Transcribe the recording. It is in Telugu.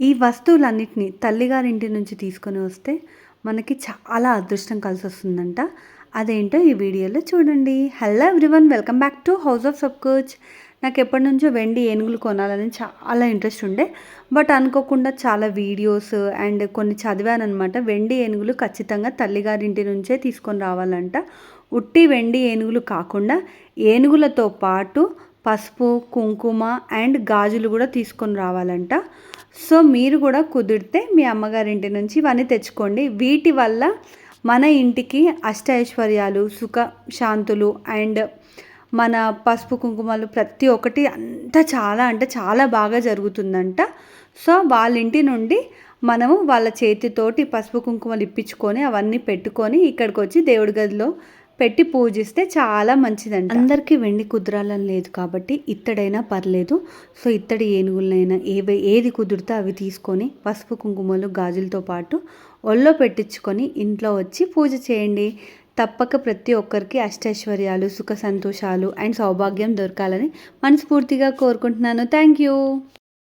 ఈ వస్తువులన్నిటిని తల్లిగారింటి నుంచి తీసుకొని వస్తే మనకి చాలా అదృష్టం కలిసి వస్తుందంట అదేంటో ఈ వీడియోలో చూడండి. Hello everyone welcome back to house of sub coach నాకు ఎప్పటి నుంచో వెండి ఏనుగులు కొనాలని చాలా ఇంట్రెస్ట్ ఉండే. బట్ అనుకోకుండా చాలా వీడియోస్ అండ్ కొన్ని చదివాను అనమాట వెండి ఏనుగులు ఖచ్చితంగా తల్లిగారింటి నుంచే తీసుకొని రావాలంట. ఉట్టి వెండి ఏనుగులు కాకుండా ఏనుగులతో పాటు పసుపు కుంకుమ అండ్ గాజులు కూడా తీసుకొని రావాలంట. సో మీరు కూడా కుదిరితే మీ అమ్మగారింటి నుంచి ఇవన్నీ తెచ్చుకోండి. వీటి వల్ల మన ఇంటికి అష్ట ఐశ్వర్యాలు సుఖ శాంతులు అండ్ మన పసుపు కుంకుమలు ప్రతి ఒక్కటి అంతా చాలా అంటే చాలా బాగా జరుగుతుందంట. సో వాళ్ళ ఇంటి నుండి మనము వాళ్ళ చేతితోటి పసుపు కుంకుమలు ఇప్పించుకొని అవన్నీ పెట్టుకొని ఇక్కడికి వచ్చి దేవుడి గదిలో పెట్టి పూజిస్తే చాలా మంచిదండి అందరికీ వెండి కుదరాలని లేదు కాబట్టి ఇత్తడైనా పర్లేదు. సో ఇత్తడి ఏనుగులైనా ఏవి ఏది కుదిరితే అవి తీసుకొని పసుపు కుంకుమలు గాజులతో పాటు ఒళ్ళో పెట్టించుకొని ఇంట్లో వచ్చి పూజ చేయండి. తప్పక ప్రతి ఒక్కరికి అష్టైశ్వర్యాలు సుఖ సంతోషాలు అండ్ సౌభాగ్యం దొరకాలని మనస్ఫూర్తిగా కోరుకుంటున్నాను. Thank you.